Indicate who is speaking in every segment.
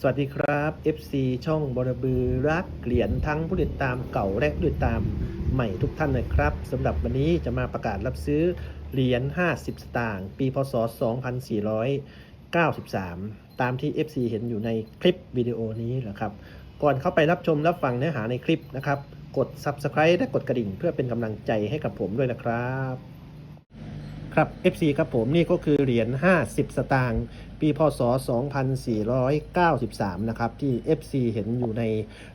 Speaker 1: สวัสดีครับ FC ช่องบรบือรักเหรียญทั้งผู้ติดตามเก่าและผู้ติดตามใหม่ทุกท่านนะครับสำหรับวันนี้จะมาประกาศรับซื้อเหรียญ 50 สตางค์ปีพศ 2493 ตามที่ FC เห็นอยู่ในคลิปวิดีโอนี้แหละครับ ก่อนเข้าไปรับชมรับฟังเนื้อหาในคลิปนะครับ กด Subscribe และกดกระดิ่งเพื่อเป็นกำลังใจให้กับผมด้วยนะครับ ครับ FC ครับผมนี่ก็คือเหรียญ 50 สตางค์ปีพศ 2493 นะครับ ที่ FC เห็นอยู่ใน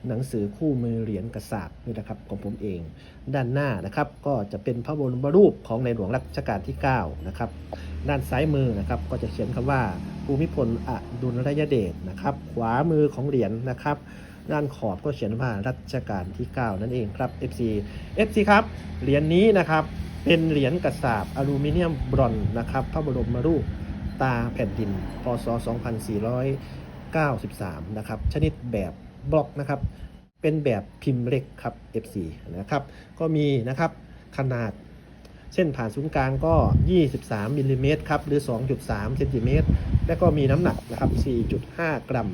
Speaker 1: หนังสือคู่มือเหรียญกระสาบนี่นะครับของผมเอง ด้านหน้านะครับ ก็จะเป็นพระบรมรูปของในหลวงรัชกาลที่ 9 นะครับ ด้านซ้ายมือนะครับ ก็จะเขียนคำว่าภูมิพลอดุลยเดชนะครับ ขวามือของเหรียญนะครับ ด้านขอบก็เขียนว่ารัชกาลที่ 9 นั่นเองครับ FC FC ครับเหรียญนี้นะครับเป็นเหรียญกระสาบอลูมิเนียมบรอนนะครับพระบรมรูปตาแผ่นดินพศ 2493 นะครับ ชนิดแบบบล็อกนะครับ เป็นแบบพิมพ์เล็กครับ F4 นะครับ ก็มีนะครับขนาดเส้นผ่านศูนย์กลางก็ 23มิลลิเมตรครับ หรือ 2.3เซนติเมตร และก็มีน้ำหนักนะครับ 4.5 กรัม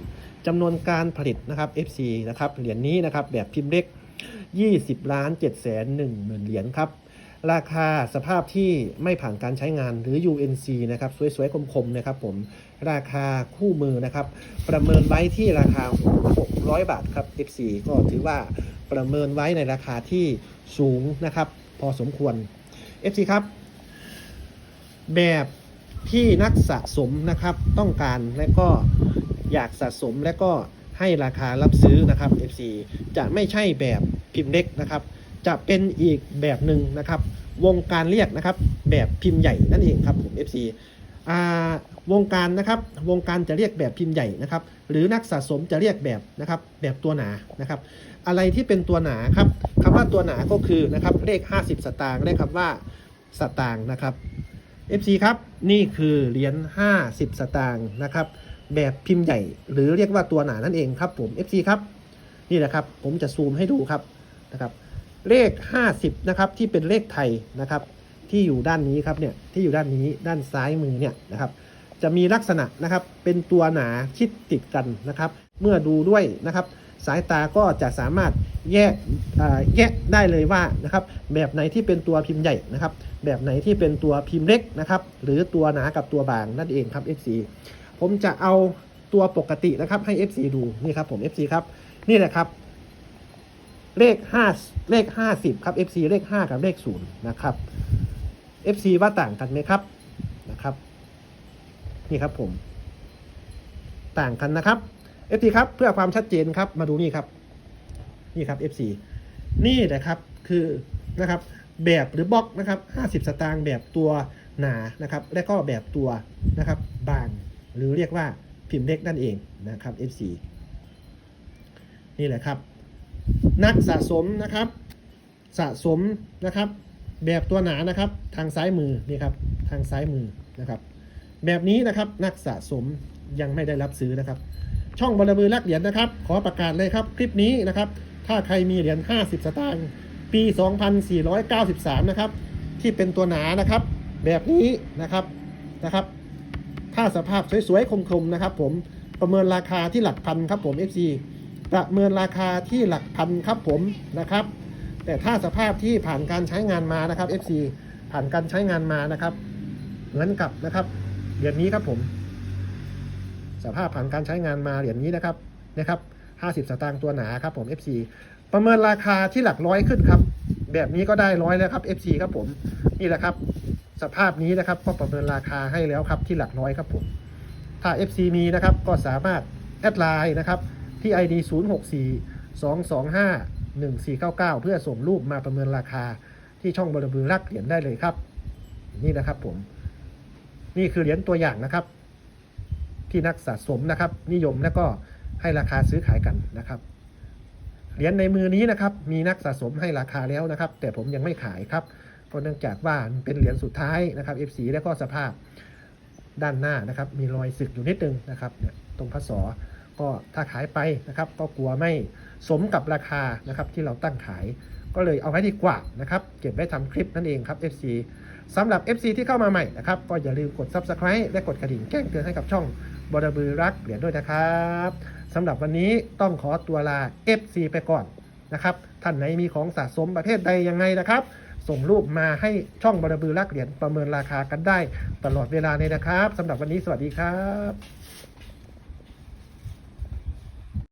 Speaker 1: จำนวนการผลิตนะครับ F4 นะครับเหรียญนี้นะครับแบบพิมพ์เล็ก 20ล้าน7แสน1หมื่นเหรียญครับ ราคาสภาพที่ไม่ผ่านการใช้งานหรือ UNC นะครับสวยๆคมๆนะครับผมราคาคู่มือนะครับ ประเมินไว้ที่ราคา 600 บาทครับ F4 ก็ถือว่าประเมินไว้ในราคาที่สูงนะครับ พอสมควร F4 ครับ แบบ ที่นักสะสมนะครับต้องการและก็อยากสะสมและก็ให้ราคารับซื้อนะครับ FC จะไม่ใช่แบบพิมพ์เล็กนะครับ จะเป็นอีกแบบหนึ่งนะครับ วงการเรียกนะครับ แบบพิมพ์ใหญ่นั่นเองครับผม FC วงการนะครับวงการจะเรียกแบบพิมพ์ใหญ่นะครับ หรือนักสะสมจะเรียกแบบนะครับแบบตัวหนานะครับ อะไรที่เป็นตัวหนาครับคำว่าตัวหนาก็คือนะครับเลข 50 สตางค์และคำว่าสตางค์นะครับ FC ครับ นี่คือเหรียญ50 สตางค์นะครับ แบบพิมพ์ใหญ่ หรือเรียกว่าตัวหนานั่นเองครับผม FC ครับนี่แหละครับ ผมจะซูมให้ดูครับนะครับ เลข 50 นะครับ ที่เป็นเลขไทยนะครับ ที่อยู่ด้านนี้ครับเนี่ยที่อยู่ด้านนี้ด้านซ้ายมือเนี่ยนะครับจะมีลักษณะนะครับเป็นตัวหนาชิดติดกันนะครับ เมื่อดูด้วยนะครับ สายตาก็จะสามารถแยกแยกได้เลยว่านะครับ แบบไหนที่เป็นตัวพิมพ์ใหญ่นะครับ แบบไหนที่เป็นตัวพิมพ์เล็กนะครับหรือตัวหนากับตัวบางนั่นเองครับ FC ผมจะเอาตัวปกตินะครับให้ FC ดูนี่ครับผม FC ครับนี่แหละครับ เลข5เลข50ครับ FC เลข 5 กับเลข0นะครับ FC ว่าต่างกันไหมครับนะครับ นี่ครับผม ต่างกันนะครับ FC ครับเพื่อความชัดเจนครับมาดูนี่ครับ นี่ครับ FC นี่นะครับคือนะครับ แบบหรือบล็อกนะครับ50 สตางค์แบบตัวหนานะครับ และก็แบบตัวนะครับบาง หรือเรียกว่าพิมพ์เล็กนั่นเองนะครับ FC นี่แหละครับ นักสะสมนะครับ สะสมนะครับ แบบตัวหนานะครับ ทางซ้ายมือนี่ครับทางซ้ายมือนะครับ แบบนี้นะครับนักสะสมยังไม่ได้รับซื้อนะครับ ช่องบรบือรักเหรียญนะครับ ขอประกาศเลยครับ คลิปนี้นะครับ ถ้าใครมีเหรียญ50 สตางค์ ปี 2493 นะครับ ที่เป็นตัวหนานะครับ แบบนี้นะครับนะครับ ถ้าสภาพสวยๆ คมๆ นะครับ ผมประเมินราคาที่หลักพันครับผม FC ประเมินราคาที่หลักพันครับผมนะครับ แต่ถ้าสภาพที่ผ่านการใช้งานมานะครับ FC ผ่านการใช้งานมานะครับ เหมือนกับนะครับเหรียญนี้ครับผม สภาพผ่านการใช้งานมาเหรียญนี้นะครับนะครับ 50 สตางค์ตัวหนาครับผม FC ประเมินราคาที่หลักร้อยขึ้นครับ แบบนี้ก็ได้ร้อยแล้วครับ FC ครับผมนี่แหละครับ สภาพนี้นะครับ ก็ประเมินราคาให้แล้วครับที่หลักร้อยครับผม ถ้า FC มีนะครับก็สามารถแอดไลน์นะครับที่ ID 064 225 1499 เพื่อส่งรูปมาประเมินราคาที่ช่องบริบูรรักเหรียญได้เลยครับ นี่นะครับผม นี่คือเหรียญตัวอย่างนะครับ ที่นักสะสมนะครับ นิยมและก็ให้ราคาซื้อขายกันนะครับ เหรียญในมือนี้นะครับ มีนักสะสมให้ราคาแล้วนะครับ แต่ผมยังไม่ขายครับก็เนื่องจากว่ามันเป็นเหรียญสุดท้ายนะครับ F4 และก็สภาพด้านหน้านะครับ มีรอยสึกอยู่นิดนึงนะครับเนี่ยตรงพศก็ถ้าขายไปนะครับ ก็กลัวไม่สมกับราคานะครับที่เราตั้งขาย ก็เลยเอาไว้ดีกว่านะครับ เก็บไว้ทำคลิปนั่นเองครับ FC สำหรับ FC ที่เข้ามาใหม่นะครับ ก็อย่าลืมกด Subscribe และกดกระดิ่งแจ้งเตือนให้กับช่องบอดบือรักเหรียญด้วยนะครับ สำหรับวันนี้ต้องขอตัวลา FC ไปก่อนนะครับ ท่านไหนมีของสะสมประเภทใดยังไงนะครับ ส่งรูปมาให้ช่องบารบือลักเหรียญประเมินราคากันได้ ตลอดเวลาเลยนะครับสำหรับวันนี้สวัสดีครับ